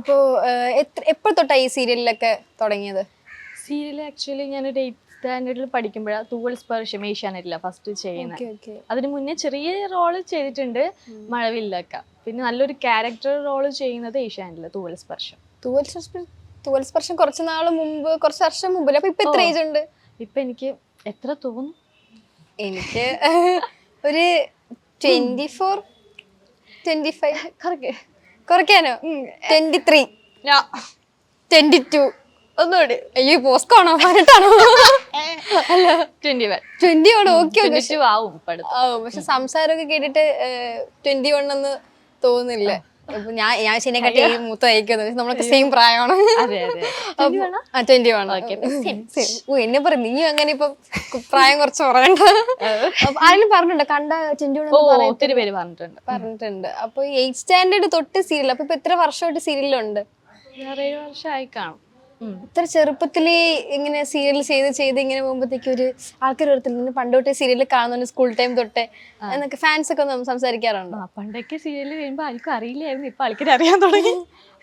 അപ്പോ എപ്പോൾ തൊട്ടാണ് ഈ സീരിയലിലൊക്കെ തുടങ്ങിയത്? സീരിയൽ ആക്ച്വലി ഞാൻ ഒരു എയ്ത്ത് സ്റ്റാൻഡേർഡിൽ പഠിക്കുമ്പോഴാണ് തൂവൽ സ്പർശം ഏഷ്യാനെറ്റില്ല ഫസ്റ്റ് ചെയ്യുന്നത് അതിന് മുന്നേ ചെറിയ റോൾ ചെയ്തിട്ടുണ്ട് മഴവില്ലൊക്കെ. പിന്നെ നല്ലൊരു ക്യാരക്ടർ റോൾ ചെയ്യുന്നത് ഏഷ്യാനെറ്റില്ല തൂവൽ സ്പർശം. തൂവൽ സ്പർശം തൂവൽ സ്പർശം കുറച്ച് നാൾ മുമ്പ് കുറച്ച് വർഷം മുമ്പിൽ അപ്പൊ ഇപ്പൊ എത്ര. ഏജ് ഉണ്ട്? ഇപ്പൊ എനിക്ക് എത്ര തോന്നും എനിക്ക് ഒരു twenty four twenty five correct കുറയ്ക്കാനോ? ട്വന്റി ത്രീ ട്വന്റി ടു ഒന്നുകൂടി അയ്യോ പോസ്കോണോ പതിനെട്ടാണോ ട്വന്റി വൺ ട്വന്റി ആണ്? ഓക്കെ ആവും ഇപ്പൊ ഓ പക്ഷെ സംസാരമൊക്കെ കേട്ടിട്ട് ട്വന്റി വൺ എന്ന് തോന്നുന്നില്ല. അപ്പൊ ഞാൻ ഞാൻ ശനിയെക്കാട്ടി മൂത്ത അയക്കുന്നത് നമ്മളൊക്കെ സെയിം പ്രായമാണ്. ട്വന്റി ട്വന്റി ഓ എന്നെ പറ നീ അങ്ങനെ ഇപ്പൊ പ്രായം കുറച്ച് പറയണ്ട ആരെങ്കിലും പറഞ്ഞിട്ടുണ്ടോ? കണ്ട ട്വന്റി ഒത്തിരി പേര് പറഞ്ഞിട്ടുണ്ട്. പറഞ്ഞിട്ടുണ്ട്. അപ്പൊ എയ്റ്റ് സ്റ്റാൻഡേർഡ് തൊട്ട് സീരിയൽ അപ്പൊ ഇപ്പൊ എത്ര വർഷമായിട്ട് സീരിയലുണ്ട് ആറേഴ് വർഷമായി കാണും. ഇത്ര ചെറുപ്പത്തിൽ ഇങ്ങനെ സീരിയൽ ചെയ്ത് ചെയ്ത് ഇങ്ങനെ പോകുമ്പോഴത്തേക്ക് ഒരു ആൾക്കാർ ഒരു പണ്ട് തൊട്ടേ സീരിയൽ കാണുന്നുണ്ട് സ്കൂൾ ടൈം തൊട്ടേ. എന്നൊക്കെ ഫാൻസ് ഒക്കെ ഒന്ന് സംസാരിക്കാറുണ്ടോ? പണ്ടൊക്കെ സീരിയൽ കഴിയുമ്പോൾ ആർക്കും അറിയില്ലായിരുന്നു. ഇപ്പൊ ആൾക്കാർ അറിയാൻ തുടങ്ങി.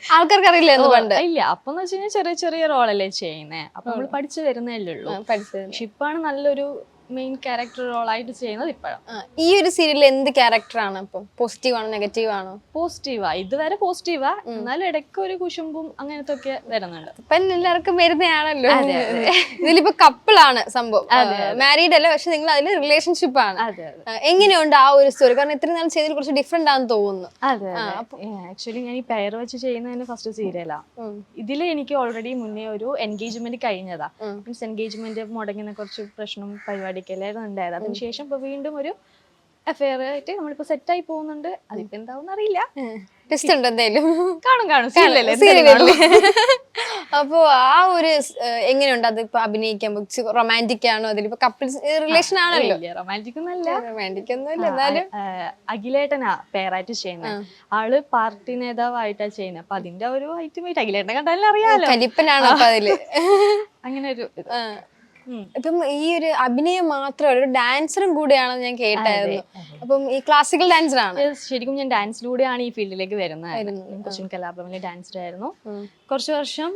ആൾക്കാർക്ക് അറിയില്ലായിരുന്നു പണ്ട്. ഇല്ല. അപ്പൊന്ന് വെച്ച് കഴിഞ്ഞാൽ ചെറിയ ചെറിയ റോളല്ലേ ചെയ്യുന്നേ? അപ്പൊ നമ്മൾ പഠിച്ചു വരുന്നല്ലേ ഉള്ളൂ. പക്ഷെ ഇപ്പാണ് നല്ലൊരു മെയിൻ ക്യാരക്ടർ റോളായിട്ട് ചെയ്യുന്നത് ഇപ്പോഴാണ് ഈ ഒരു സീരിയലിൽ എന്ത് ക്യാരക്ടറാണ് ഇപ്പം? പോസിറ്റീവ് ആണോ നെഗറ്റീവ് ആണോ? പോസിറ്റീവാ ഇതുവരെ പോസിറ്റീവാ എന്നാലും ഇടയ്ക്ക് ഒരു കുശുമ്പും അങ്ങനത്തെ ഒക്കെ വരുന്നുണ്ട്. ഇപ്പം എല്ലാവർക്കും വരുന്നതാണല്ലോ. ഇതിലിപ്പോ കപ്പിളാണ് സംഭവം. മാരീഡ് അല്ല പക്ഷെ നിങ്ങൾ അതിൽ റിലേഷൻഷിപ്പ് ആണ്. എങ്ങനെയുണ്ട് ആ ഒരു സ്റ്റോറി കാരണം ഇത്രയും നാൾ ചെയ്തതിൽ കുറച്ച് ഡിഫറെന്റ് ആണെന്ന് തോന്നുന്നു. അതെ ആക്ച്വലി ഞാൻ ഈ പെയർ വെച്ച് ചെയ്യുന്നതിന് ഫസ്റ്റ് സീരിയലാ. ഇതിൽ എനിക്ക് ഓൾറെഡി മുന്നേ ഒരു എൻഗേജ്മെന്റ് കഴിഞ്ഞതാ. മീൻസ് എൻഗേജ്മെന്റ് മുടങ്ങുന്ന കുറച്ച് പ്രശ്നം പരിപാടിക്കെല്ലായിരുന്നു ഉണ്ടായത്. അതിനുശേഷം ഇപ്പൊ വീണ്ടും ഒരു അഫെയർ ആയിട്ട് നമ്മളിപ്പോ സെറ്റ് ആയി പോകുന്നുണ്ട്. അതിപ്പോ എന്താവും അറിയില്ല. ടെസ്റ്റ് ഉണ്ട് എന്തായാലും. കാണും കാണും. അപ്പോ ആ ഒരു എങ്ങനെയുണ്ട് അത് ഇപ്പൊ അഭിനയിക്കാൻ? റൊമാന്റിക് ആണോ? അതിലിപ്പോ കപ്പിൾസ് റിലേഷൻ ആണല്ലോ. റൊമാന്റിക് ഒന്നല്ല റൊമാന്റിക് ഒന്നുമില്ല എന്നാലും. അഖിലേട്ടനാ പേരായിട്ട് ചെയ്യുന്നത് ആൾ പാർട്ടി നേതാവായിട്ടാ ചെയ്യുന്നത് അപ്പൊ അതിന്റെ ഒരു ഐറ്റം ആയിട്ട് അഖിലേട്ടനെ കണ്ടാലും അറിയാലോ. കലിപ്പനാണ് അപ്പൊ അതിൽ. അങ്ങനെ ഒരു. ഇപ്പം ഈ ഒരു അഭിനയം മാത്രമല്ല ഒരു ഡാൻസറും കൂടെയാണെന്ന് ഞാൻ കേട്ടായിരുന്നു. അപ്പം ഈ ക്ലാസിക്കൽ ഡാൻസറാണ് ശരിക്കും ഞാൻ ഡാൻസിലൂടെയാണ് ഈ ഫീൽഡിലേക്ക് വരുന്നത്. കലാഭവനിൽ ഡാൻസർ ആയിരുന്നു. കുറച്ച് വർഷം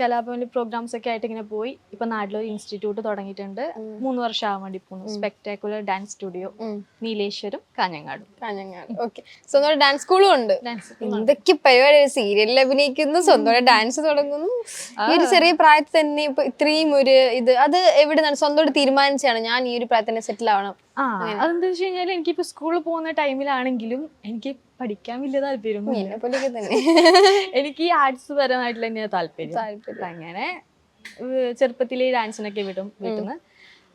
കലാഭവനിൽ പ്രോഗ്രാംസ് ഒക്കെ ആയിട്ട് ഇങ്ങനെ പോയി. ഇപ്പൊ നാട്ടിലൊരു ഇൻസ്റ്റിറ്റ്യൂട്ട് തുടങ്ങിയിട്ടുണ്ട്. മൂന്ന് വർഷം ആവാൻ വേണ്ടി പോകുന്നു. സ്പെക്ടാക്കുലർ ഡാൻസ് സ്റ്റുഡിയോ നീലേശ്വരം കാഞ്ഞങ്ങാടും. കാഞ്ഞങ്ങാട്. ഓക്കെ സ്വന്തം ഡാൻസ് സ്കൂളും ഉണ്ട്. എന്തൊക്കെ പരിപാടി. സീരിയലിൽ അഭിനയിക്കുന്നു സ്വന്തം ഡാൻസ് തുടങ്ങുന്നു. ഈ ഒരു ചെറിയ പ്രായത്തിൽ തന്നെ ഇപ്പൊ ഇത്രയും ഒരു ഇത് അത് എവിടെ നിന്നാണ് സ്വന്തമായിട്ട് തീരുമാനിച്ചാണ് ഞാൻ ഈ ഒരു പ്രായത്തിൽ തന്നെ സെറ്റിൽ ആവണം. ആ അതെന്താ വെച്ച് കഴിഞ്ഞാൽ എനിക്കിപ്പോ സ്കൂളിൽ പോകുന്ന ടൈമിലാണെങ്കിലും എനിക്ക് പഠിക്കാൻ വലിയ താല്പര്യം തന്നെ. എനിക്ക് ഈ ആർട്സ് പരമായിട്ടുള്ള തന്നെയാണ് താല്പര്യം. അങ്ങനെ ചെറുപ്പത്തിൽ ചെറുപ്പത്തിലെ ഡാൻസിനൊക്കെ വിടും വീട്ടിൽ നിന്ന്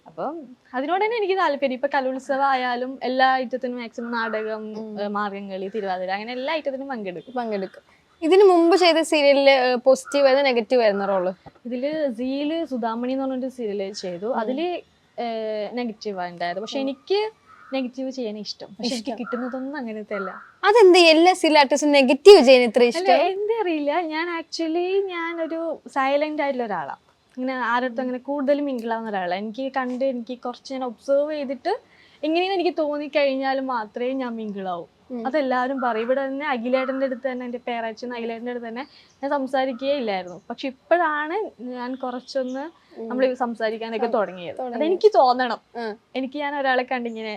അപ്പം അതിനോട് തന്നെ എനിക്ക് താല്പര്യം. ഇപ്പൊ കലോത്സവം ആയാലും എല്ലാ ഐറ്റത്തിനും മാക്സിമം നാടകം മാർഗംകളി തിരുവാതിര അങ്ങനെ എല്ലാ ഐറ്റത്തിനും പങ്കെടുക്കും. പങ്കെടുക്കും. ഇതിന് മുമ്പ് ചെയ്ത സീരിയലിൽ പോസിറ്റീവ് ആയിരുന്നു നെഗറ്റീവ് ആയിരുന്നു റോൾ? ഇതിൽ സീൽ സുധാമണി എന്ന് പറഞ്ഞൊരു സീരിയൽ ചെയ്തു. അതിൽ നെഗറ്റീവാണ് ഉണ്ടായത്. പക്ഷെ എനിക്ക് നെഗറ്റീവ് ചെയ്യാൻ ഇഷ്ടം. പക്ഷെ എനിക്ക് കിട്ടുന്നതൊന്നും അങ്ങനത്തെ അല്ല. അതെന്ത്? എല്ലാ സീരിയൽ ആർട്ടിസ്റ്റും നെഗറ്റീവ് ചെയ്യാൻ ഇത്ര ഇഷ്ടം? എന്താ അറിയില്ല. ഞാൻ ആക്ച്വലി ഞാനൊരു സൈലന്റ് ആയിട്ടുള്ള ഒരാളാണ് ഇങ്ങനെ ആരടുത്തും അങ്ങനെ കൂടുതൽ മിങ്കിളാവുന്ന ഒരാളാണ് എനിക്ക് കണ്ട് എനിക്ക് കുറച്ച് ഞാൻ ഒബ്സർവ് ചെയ്തിട്ട് എങ്ങനെയാണ് എനിക്ക് തോന്നിക്കഴിഞ്ഞാൽ മാത്രമേ ഞാൻ മിങ്കിളാവൂ. അതെല്ലാവരും പറയും. ഇവിടെ തന്നെ അഖിലേട്ടന്റെ അടുത്ത് തന്നെ എന്റെ പേരച്ഛൻ അഖിലേട്ടന്റെ അടുത്ത് തന്നെ ഞാൻ സംസാരിക്കുകയേ ഇല്ലായിരുന്നു പക്ഷെ ഇപ്പോഴാണ് ഞാൻ കുറച്ചൊന്ന് നമ്മൾ സംസാരിക്കാനൊക്കെ തുടങ്ങിയത്. അതെനിക്ക് തോന്നണം. എനിക്ക് ഞാൻ ഒരാളെ കണ്ടിങ്ങനെ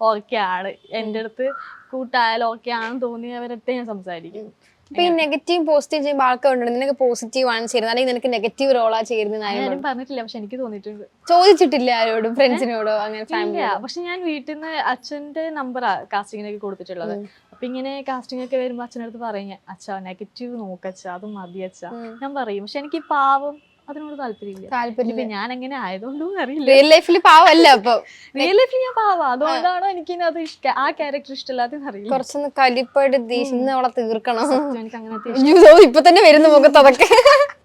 ഓക്കേ ആണ് എന്റെ അടുത്ത് കൂട്ടായാലും ഓക്കെ ആണെന്ന് തോന്നിയവരടുത്ത് ഞാൻ സംസാരിക്കും. ഇപ്പൊ ഈ നെഗറ്റീവ് പോസിറ്റീവ് ചെയ്യുമ്പോൾ ആൾക്കാരുണ്ട് നിനക്ക് പോസിറ്റീവ് ആണ് ചേരുന്നത് അല്ലെങ്കിൽ നിനക്ക് നെഗറ്റീവ് റോളാ ചേരുന്നത് ആരും പറഞ്ഞിട്ടില്ല പക്ഷെ എനിക്ക് തോന്നിയിട്ടുണ്ട്. ചോദിച്ചിട്ടില്ല ആരോടും ഫ്രണ്ട്സിനോടോ അങ്ങനെ ഫാമിലി പക്ഷെ ഞാൻ വീട്ടിൽ നിന്ന് അച്ഛന്റെ നമ്പറാ കാസ്റ്റിങ്ങിനൊക്കെ കൊടുത്തിട്ടുള്ളത്. അപ്പൊ ഇങ്ങനെ കാസ്റ്റിംഗ് ഒക്കെ വരുമ്പോ അച്ഛനടുത്ത് പറയും അച്ഛാ നെഗറ്റീവ് നോക്കച്ചാ അത് മതി അച്ഛാ. ഞാൻ പറയും പക്ഷെ എനിക്ക് പാവം അതിനോട് താല്പര്യമില്ല. താല്പര്യം ഞാൻ എങ്ങനെ ആയതുകൊണ്ടും അറിയില്ല. റിയൽ ലൈഫിൽ പാവല്ല അപ്പൊ? റിയൽ ലൈഫിൽ ഞാൻ പാവാ. അതുകൊണ്ടാണോ എനിക്ക് അത് ഇഷ്ടം ആ ക്യാരക്ടർ ഇഷ്ടമില്ലാത്ത അറിയില്ല. കുറച്ചൊന്ന് കലിപ്പായിട്ട് ദേഷ്യം ഇന്ന് അവളെ തീർക്കണം. എനിക്ക് അയ്യോ, ഇപ്പൊ തന്നെ വരുന്ന മുഖത്ത് അതൊക്കെ.